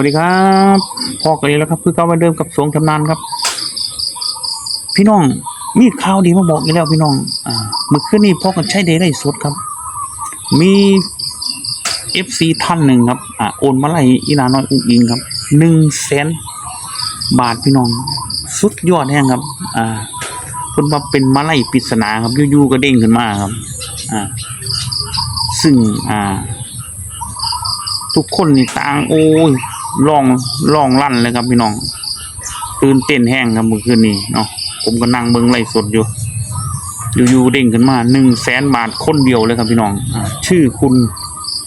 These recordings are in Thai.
วัสดีครับพ่อกันเลยแล้วครับคือเก้าวันเดิมกับสวงชำนาญครับ พี่น้องมีข่าวดีมาบอกอีกแล้วพี่น้อง อ่าเมื่อคืนนี้พ่อกันใช้เดย์ได้สดครับ มีเอฟซีท่านหนึ่งครับอ่าโอนมาไล่อีนาน้อยอุ้งอิงครับหนึ่งแสนบาทพี่น้อง สุดยอดแห้งครับ อ่าคนว่าเป็นมาไล่ปริศนาครับยู่ๆก็เด้งขึ้นมาครับ อ่า ซึ่งอ่า ทุกคนนี่ต่างโอ้ย ร้องร้องลั่นเลยครับพี่น้องตื่นเต้นแห้งครับเมื่อคืนนี้เนาะผมก็นั่งเบิ่งไลฟ์สดอยู่อยู่ๆเด้งขึ้นมาหนึ่งแสนบาทคนเดียวเลยครับพี่น้องอชื่อคุณ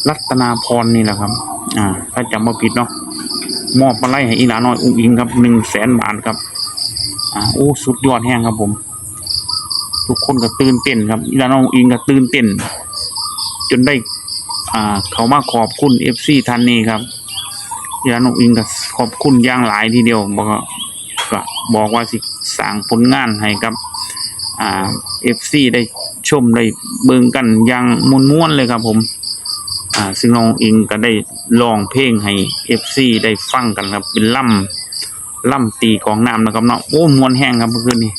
รัตนาพรนี่แหละครับ อ่า ถ้าจำไม่ผิดเนาะมอบมาไล่ให้อีหลาน้อยอุ้งอิงครับหนึ่งแสนบาทครับ อ่าโอ้สุดยอดแห้งครับผม ทุกคนก็ตื่นเต้นครับอีหลาน้อยอุ้งอิงก็ตื่นเต้น จนได้ อ่า เขามาขอบคุณเอฟซีท่านนี้ครับ ยานกอิงก็ขอบคุณอย่างหลายทีเดียวบอกก็บอกว่าสิสร้างผลงานให้กับอ่าเอฟซีได้ชมได้เบิ่งกันอย่างมวนม้วนๆเลยครับผมอ่าซึ่งน้องอิงก็ได้ร้องเพลงให้เอฟซีได้ฟังกันครับ เป็นล่ำล่ำตีกองน้ำนะครับเนาะโอ้มวนแห้งครับเมื่อคืนนี้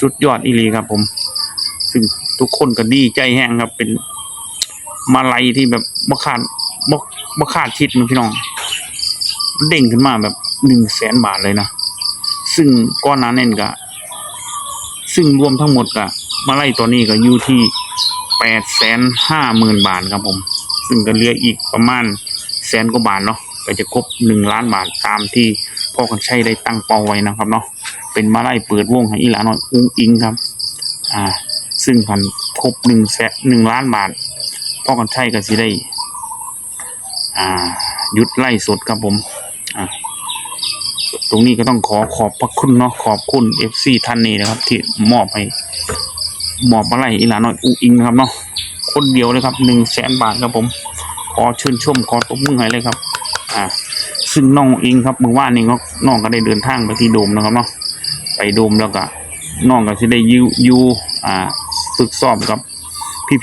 สุดยอดอีลีครับผม ซึ่งทุกคนก็ดีใจแห้งครับเป็นมาลัยที่แบบบ่คาดบ่บ่คาดคิดมันพี่น้อง เด้งขึ้นมาแบบหนึ่งแสนบาทเลยนะ ซึ่งก้อนนั้นเน่นก็ซึ่งรวมทั้งหมดก็มาไล่ตัวนี้ก็อยู่ที่แปดแสนห้าหมื่นบาทครับผม ซึ่งก็เหลืออีกประมาณแสนกว่าบาทเนาะก็จะครบหนึ่งล้านบาทตามที่พ่อกันชัยได้ตั้งเป้าไว้นะครับเนาะเป็นมาไล่เปิดวงให้อีหลาน้อยอุ้งอิงครับ อ่า ซึ่งพันครบหนึ่งแสนหนึ่งล้านบาทพ่อกันชัยก็สิได้ อ่าหยุดไล่สดครับผม ตรงนี้ก็ต้องขอขอบพระคุณเนาะขอบคุณเอฟซีท่านนี้นะครับ ที่มอบให้มอบมาไล่อีหลาน้อยอุอิงนะครับเนาะคนเดียวเลยครับหนึ่งแสนบาทครับผมขอเชิญชมขอตบมือให้เลยครับอ่าซึ่งน้องอิงครับเมื่อวานนี้ก็น้องก็ได้เดินทางไปที่โดมนะครับเนาะไปโดมแล้วก็น้องก็จะได้ยูอยูอ่าฝึกซ้อมกับ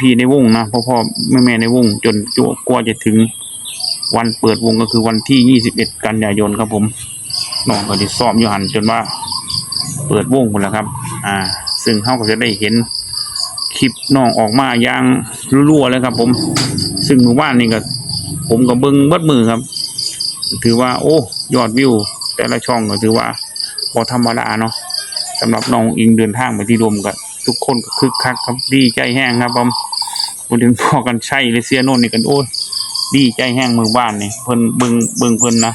พี่ๆในวงนะพ่อพ่อแม่แม่ในวง จนจวกว่าจะถึงวันเปิดวงก็คือวันที่ 21 กันยายนครับผม น้องก็ได้ซ้อมอยู่หันจนว่า เปิดวงหมดแล้วครับ อ่า ซึ่งเขาก็จะได้เห็นคลิปน้องออกมาอย่างรัวๆเลยครับ ผม ซึ่งหมู่บ้านนี่ก็ ผมก็เบิ้งเบิดมือครับ ถือว่า โอ้ยอดวิว แต่ละช่องก็ถือว่าพอธรรมดาเนาะสำหรับน้องอิงเดินทางไปที่โดมกับทุกคนก็คึกคักครับดีใจแห้งครับผมพูดถึงพอกันใช่เลยเสียโน่นนี่กันโอ้ยดีใจแห้งมือบ้านนี่เพิ่นเบิงเบิงเพิ่นนะ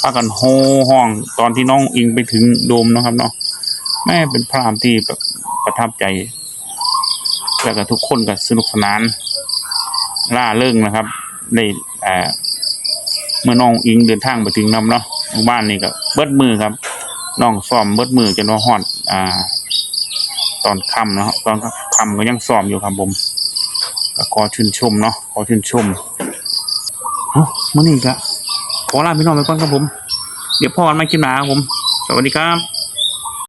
พากันโฮห้องตอนที่น้องอิงไปถึงโดมนะครับเนาะแม่เป็นพรามที่แบบประทับใจ แล้วก็ทุกคนก็สนุกสนาน ล่าเริงนะครับได้เมื่อน้องอิงเดินทางไปถึงน้ำเนาะบ้านนี่ก็เบิดมือครับน้องซ้อมเบิดมือจนว่าฮอดอ่า ตอนค่ำเนาะตอนค่ำก็ยังซ้อมอยู่ครับผมก็ขอชื่นชมเนาะขอชื่นชมเอ้ามื่อนี้ก็ ขอลาพี่น้องไปก่อนครับผม เดี๋ยวพ่อกันมากินหนาครับผม สวัสดีครับ